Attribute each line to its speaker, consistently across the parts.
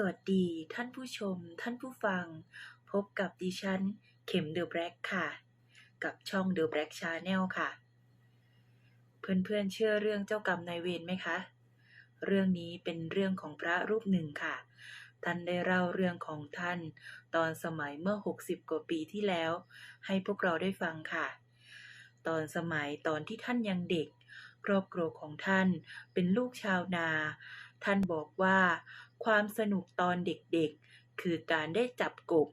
Speaker 1: สวัสดีท่านผู้ชม ท่านผู้ฟัง พบกับดิฉัน เข็มเดอะแบล็กค่ะ กับช่องเดอะแบล็กชาแนลค่ะ เพื่อนๆเชื่อเรื่องเจ้ากรรมนายเวรไหมคะ เรื่องนี้เป็นเรื่องของพระรูปหนึ่งค่ะ ท่านได้เล่าเรื่องของท่าน ตอนสมัยเมื่อ 60 กว่าปีที่แล้ว ให้พวกเราได้ฟังค่ะ ตอนสมัยตอนที่ท่านยังเด็ก ครอบครัวของท่านเป็นลูกชาวนา ท่านบอกว่า ความสนุกตอนเด็กๆ คือการได้จับกบ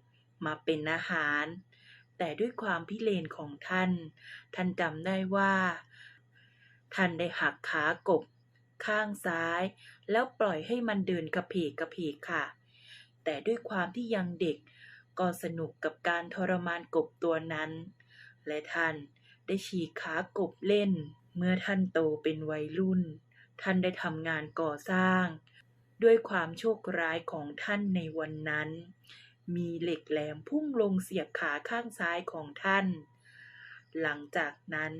Speaker 1: มาเป็นอาหาร แต่ด้วยความพิเรนของท่าน ท่านจำได้ว่า ท่านได้หักขากบ ข้างซ้าย แล้วปล่อยให้มันเดินกระเพกกระเพกค่ะ แต่ด้วยความที่ยังเด็ก ก็สนุกกับการทรมานกบตัวนั้น และท่านได้ฉีกขากบเล่น เมื่อท่านโตเป็นวัยรุ่น ท่านได้ทำงานก่อสร้าง ด้วยความโชคร้ายของท่านในวันนั้น มีเหล็กแหลมพุ่งลงเสียบขาข้างซ้ายของท่าน หลังจากนั้น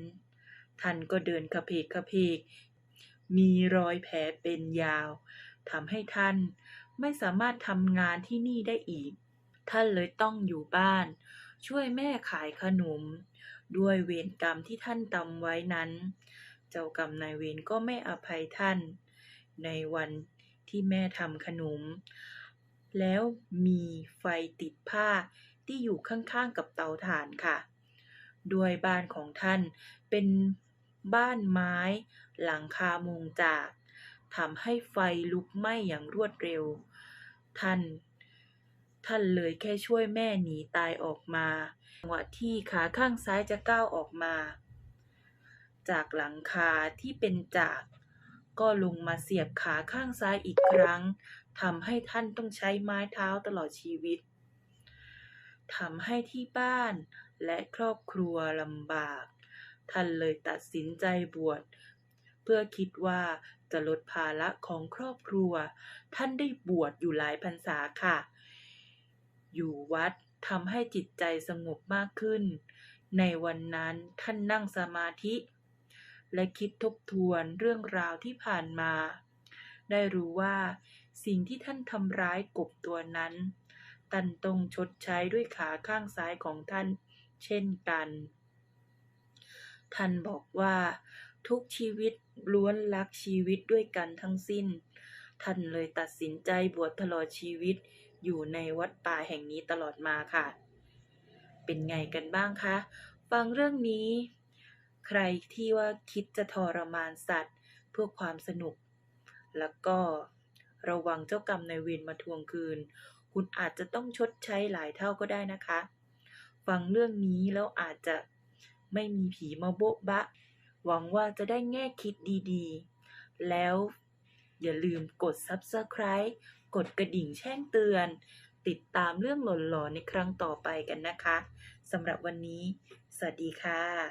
Speaker 1: ท่านก็เดินกระเพกกระเพก มีรอยแผลเป็นยาวทำให้ท่านไม่สามารถทำงานที่นี่ได้อีก ท่านเลยต้องอยู่บ้าน ช่วยแม่ขายขนม ด้วยเวรกรรมที่ท่านทำไว้นั้น เจ้ากรรมนายเวรก็ไม่อภัยท่าน ในวันที่แม่ทำขนม แล้วมีไฟติดผ้าที่อยู่ข้างๆกับเตาถ่านค่ะ ด้วยบ้านของท่านเป็นบ้านไม้หลังคามุงจากทำให้ไฟลุกไหม้อย่างรวดเร็ว ท่าน ท่านเลยแค่ช่วยแม่หนีตายออกมาจังหวะที่ขาข้างซ้ายจะก้าวออกมา จากหลังคาที่เป็นจาก ก็ลงมาเสียบขาข้างซ้ายอีกครั้งทำให้ท่านต้องใช้ไม้เท้าตลอดชีวิตทำให้ที่บ้านและครอบครัวลำบาก ท่านเลยตัดสินใจบวชเพื่อคิดว่าจะลดภาระของครอบครัว ท่านได้บวชอยู่หลายพรรษาค่ะ อยู่วัดทำให้จิตใจสงบมากขึ้น ในวันนั้นท่านนั่งสมาธิ และคิดทบทวนเรื่องราวที่ผ่านมา ได้รู้ว่าสิ่งที่ท่านทำร้ายกบตัวนั้น ท่านต้องชดใช้ด้วยขาข้างซ้ายของท่าน เช่นกัน ท่านบอกว่าทุกชีวิตล้วนรักชีวิตด้วยกันทั้งสิ้น ท่านเลยตัดสินใจบวชตลอดชีวิตอยู่ในวัดป่าแห่งนี้ตลอดมาค่ะ เป็นไงกันบ้างคะ ฟังเรื่องนี้ ใครที่ว่าคิดจะทรมานสัตว์เพื่อความสนุก แล้วก็ระวังเจ้ากรรมนายเวรมาทวงคืน คุณอาจจะต้องชดใช้หลายเท่าก็ได้นะคะ ฟังเรื่องนี้แล้วอาจจะไม่มีผีมาโบ๊ะบะ หวังว่าจะได้แง่คิดดีๆ แล้วอย่าลืมกด Subscribe กดกระดิ่งแจ้งเตือน ติดตามเรื่องหลอนๆในครั้งต่อไปกันนะคะสำหรับวันนี้ สวัสดีค่ะ